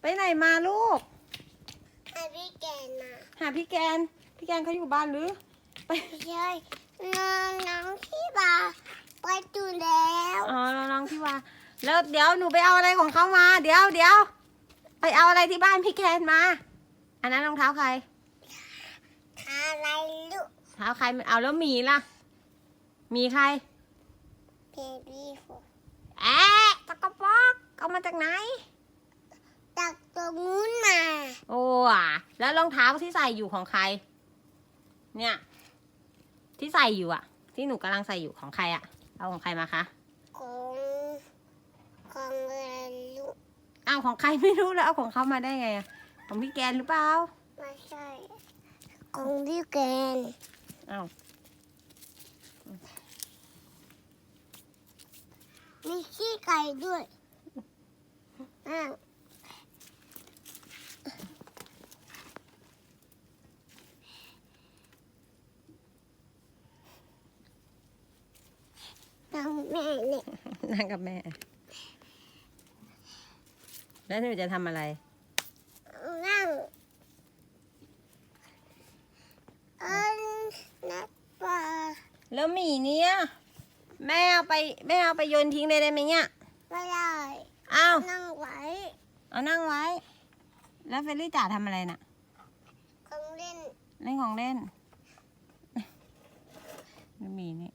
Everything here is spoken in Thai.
ไปไหนมาลูกอาพี่แกนมาหาพี่แกน พี่แกนเขาอยู่บ้านหรือ ไปไม่ใช่น้องน้องที่บาไปดูแล้วอ๋อน้องที่ว่าแล้วเดี๋ยวหนูไปเอาอะไรของเขามา เดี๋ยวเดี๋ยวไปเอาอะไรที่บ้านพี่แกนมา อันนั้นรองเท้าใครอะไรลูกเท้าใครเอาแล้วหมีล่ะหมีใครเบบี้ฟูแอะตะกระปอกเอามาจากไหนจาก ตรงนู้นมา โอ้อะแล้วรองเท้าที่ใส่อยู่ของใคร เนี่ย ที่ใส่อยู่อะที่หนูกำลังใส่อยู่ของใครอะเอาของใครมาคะของของอะไรลูกเอาของใครไม่รู้แล้วเอาของเขามาได้ไงอะของพี่แกนหรือเปล่าไม่ใช่ของพี่แกนเอามีขี้ไก่ด้วยอะ น้องแม่เนี่ยนั่งกับแม่ แล้วหนูจะทำอะไร นั่งเอันนัดปลาแล้วหมีเนี้ยแม่เอาไปแม่เอาไปโยนทิ้งเลยได้ไหมเนี่ยไม่ได้อ้าวนั่งไว้เอานั่งไว้ แล้วเฟรลี่จ๋าทำอะไรน่ะของเล่นเล่นของเล่นแล้วหมีนี่